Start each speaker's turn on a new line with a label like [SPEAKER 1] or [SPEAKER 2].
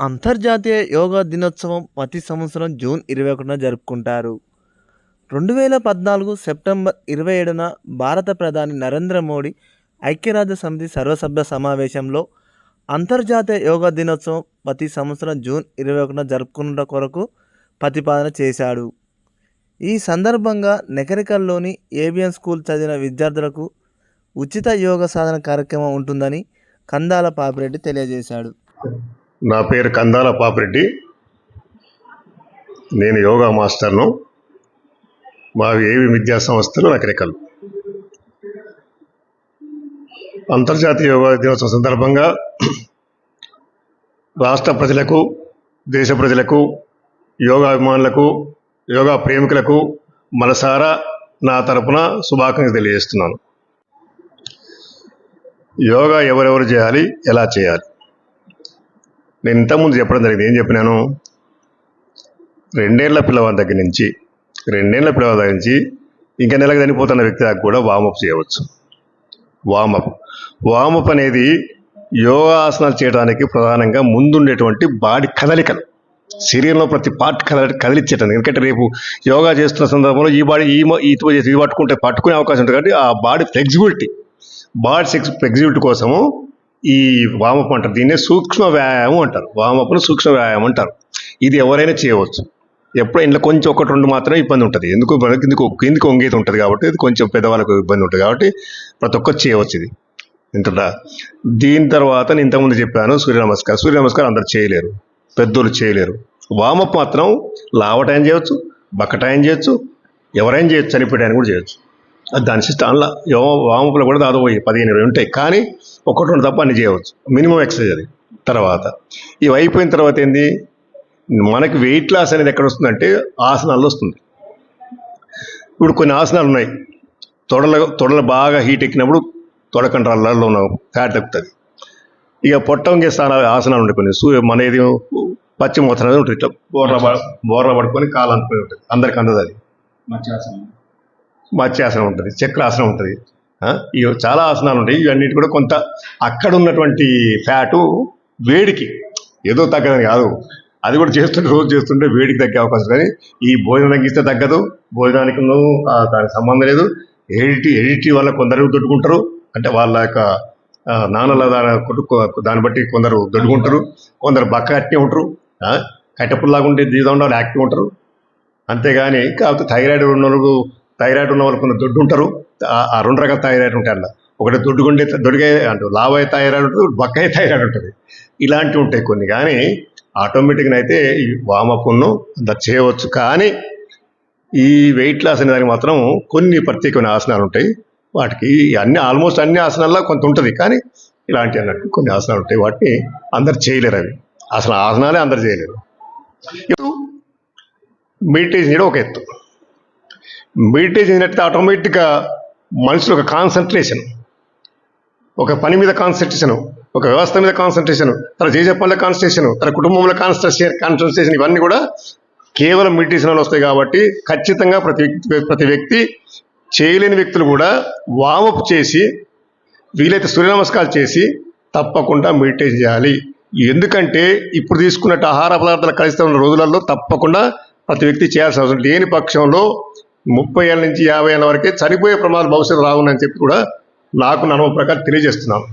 [SPEAKER 1] అంతర్జాతీయ యోగా దినోత్సవం ప్రతి సంవత్సరం జూన్ ఇరవై ఒకటిన జరుపుకుంటారు. రెండు వేల పద్నాలుగు సెప్టెంబర్ ఇరవై ఏడున భారత ప్రధాని నరేంద్ర మోడీ ఐక్యరాజ్య సమితి సర్వసభ్య సమావేశంలో అంతర్జాతీయ యోగా దినోత్సవం ప్రతి సంవత్సరం జూన్ ఇరవై ఒకటిన జరుపుకున్న కొరకు ప్రతిపాదన చేశాడు. ఈ సందర్భంగా నెకరికల్లోని ఏబిఎన్ స్కూల్ చదివిన విద్యార్థులకు ఉచిత యోగ సాధన కార్యక్రమం ఉంటుందని కందాల పాపిరెడ్డి తెలియజేశాడు.
[SPEAKER 2] నా పేరు కందాల పాపిరెడ్డి. నేను యోగా మాస్టర్ను. మావి ఏవి విద్యా సంస్థలు నకరికల్ అంతర్జాతీయ యోగా దినోత్సవం సందర్భంగా రాష్ట్ర ప్రజలకు దేశ ప్రజలకు యోగా అభిమానులకు యోగా ప్రేమికులకు మనసారా నా తరపున శుభాకాంక్షలు తెలియజేస్తున్నాను. యోగా ఎవరెవరు చేయాలి ఎలా చేయాలి? నేను ఇంతకుముందు చెప్పడం జరిగింది. ఏం చెప్పినాను? రెండేళ్ళ పిల్లవాడి దగ్గర నుంచి రెండేళ్ళ పిల్లవాడి దగ్గర నుంచి ఇంకా నెలకు చనిపోతున్న వ్యక్తి దాకా కూడా వామప్ చేయవచ్చు. వామప్ వామప్ అనేది యోగాసనాలు చేయడానికి ప్రధానంగా ముందుండేటువంటి బాడీ కదలికలు. శరీరంలో ప్రతి పార్ట్ కదలి కదిలిచ్చేటది ఎందుకంటే రేపు యోగా చేస్తున్న సందర్భంలో ఈ బాడీ ఈ ఈ ఇది పట్టుకుంటే పట్టుకునే అవకాశం ఉంటుంది. కాబట్టి ఆ బాడీ ఫ్లెక్సిబిలిటీ బాడీ ఫ్లెక్సిబిలిటీ కోసము ఈ వామప్ అంటారు. దీన్నే సూక్ష్మ వ్యాయామం అంటారు. వామప్ను సూక్ష్మ వ్యాయామం అంటారు. ఇది ఎవరైనా చేయవచ్చు. ఎప్పుడో ఇంట్లో కొంచెం ఒకటి రెండు మాత్రమే ఇబ్బంది ఉంటుంది. ఎందుకు? మనకి కిందికి వంగేది ఉంటుంది కాబట్టి ఇది కొంచెం పెద్దవాళ్ళకు ఇబ్బంది ఉంటుంది కాబట్టి ప్రతి ఒక్కరు చేయవచ్చు ఇది. వింటుందా దీని తర్వాత నేను ఇంతకుముందు చెప్పాను సూర్య నమస్కారం. సూర్య నమస్కారం అందరు చేయలేరు. పెద్దోళ్ళు చేయలేరు. వామప్ మాత్రం లావటాయం చేయవచ్చు బక్కటాయం చేయొచ్చు ఎవరైనా చేయొచ్చు చనిపోయాయని కూడా చేయొచ్చు. దాని సిస్టమ్ అందులో యో వామపులు కూడా దాదాపు పదిహేను ఇరవై ఉంటాయి. కానీ ఒకటి రెండు తప్ప అన్ని చేయవచ్చు. మినిమం ఎక్సర్సైజ్ అది. తర్వాత ఇవి అయిపోయిన తర్వాత ఏంది? మనకి వెయిట్ లాస్ అనేది ఎక్కడ వస్తుందంటే ఆసనాల్లో వస్తుంది. ఇప్పుడు కొన్ని ఆసనాలు ఉన్నాయి. తొడల తొడలు బాగా హీట్ ఎక్కినప్పుడు తొడకంట్రాలలో ఉన్న ఫ్యాట్ తగ్గుతుంది. ఇక పొట్ట వంగే స్థానాలు ఆసనాలు ఉంటాయి కొన్ని. సూర్య మన ఇది పశ్చిమోత్తరం అనేది ఉంటుంది ఇట్లా బోర్ర బోర్ర పడుకొని కాలు అనుకుని ఉంటుంది. అందరికి అందదు అది. మత్స్యాసనం ఉంటుంది చక్రాసనం ఉంటుంది. ఇవి చాలా ఆసనాలు ఉంటాయి. ఇవన్నిటి కూడా కొంత అక్కడ ఉన్నటువంటి ఫ్యాటు వేడికి ఏదో తగ్గదని కాదు. అది కూడా చేస్తుంటే రోజు చేస్తుంటే వేడికి తగ్గే అవకాశం కానీ ఈ భోజనం తగ్గిస్తే తగ్గదు. భోజనానికి దానికి సంబంధం లేదు. ఎడిటి ఎడిటి వల్ల కొందరు దొడ్డుకుంటారు. అంటే వాళ్ళ యొక్క నాన్నల దాని కొట్టు- దాన్ని బట్టి కొందరు దొడ్డుకుంటారు. కొందరు బక్క అట్టే ఉంటారు. ఆ, కట్టెపుల్లాగా ఉంటే జీవితం వాళ్ళు యాక్టివ్ ఉంటారు. అంతేగాని కాకపోతే థైరాయిడ్ ఉన్న వాళ్ళు థైరాయిడ్ ఉన్న వాళ్ళు కొంత దొడ్డు ఉంటారు. ఆ- రెండు రకాల థైరాయిడ్ ఉంటాయి అలా ఒకటి దొడ్డుగుండే దొడిగే అంటే లావయ్యే థైరాయిడ్ ఉంటుంది బక్కయ్య థైరాయిడ్ ఉంటుంది. ఇలాంటివి ఉంటాయి కొన్ని. కానీ ఆటోమేటిక్గా అయితే ఈ వామపును అంత చేయవచ్చు. కానీ ఈ వెయిట్ లాస్ అనే దానికి మాత్రం కొన్ని ప్రత్యేకమైన ఆసనాలు ఉంటాయి. వాటికి అన్ని ఆల్మోస్ట్ అన్ని ఆసనాల్లో కొంత ఉంటుంది. కానీ ఇలాంటి అన్నట్టు కొన్ని ఆసనాలు ఉంటాయి. వాటిని అందరు చేయలేరు అవి. అసలు ఆసనాలే అందరు చేయలేరు. ఇప్పుడు మెడిటేషన్ చేయడం ఒక ఎత్తు. మెడిటేషన్ చేసినట్టు ఆటోమేటిక్గా మనుషులు ఒక కాన్సన్ట్రేషన్ ఒక పని మీద కాన్సన్ట్రేషన్ ఒక వ్యవస్థ మీద కాన్సన్ట్రేషన్ తన చేసే పనుల కాన్సన్ట్రేషన్ తన కుటుంబంలో కాన్సన్ట్రేషన్ కాన్సన్ట్రేషన్ ఇవన్నీ కూడా కేవలం మెడిటేషన్లో వస్తాయి కాబట్టి ఖచ్చితంగా ప్రతి వ్యక్తి ప్రతి వ్యక్తి చేయలేని వ్యక్తులు కూడా వామప్ చేసి వీలైతే సూర్య నమస్కారాలు చేసి తప్పకుండా మెడిటేషన్ చేయాలి. ఎందుకంటే ఇప్పుడు తీసుకున్నట్టు ఆహార పదార్థాలు కలిసి ఉన్న రోజులలో తప్పకుండా ప్రతి వ్యక్తి చేయాల్సిన అవసరం లేని పక్షంలో ముప్పై ఏళ్ళ నుంచి యాభై ఏళ్ళ వరకే చనిపోయే ప్రమాదం భవిష్యత్తు రావునని చెప్పి కూడా నాకు నా ప్రకారం తెలియజేస్తున్నాను.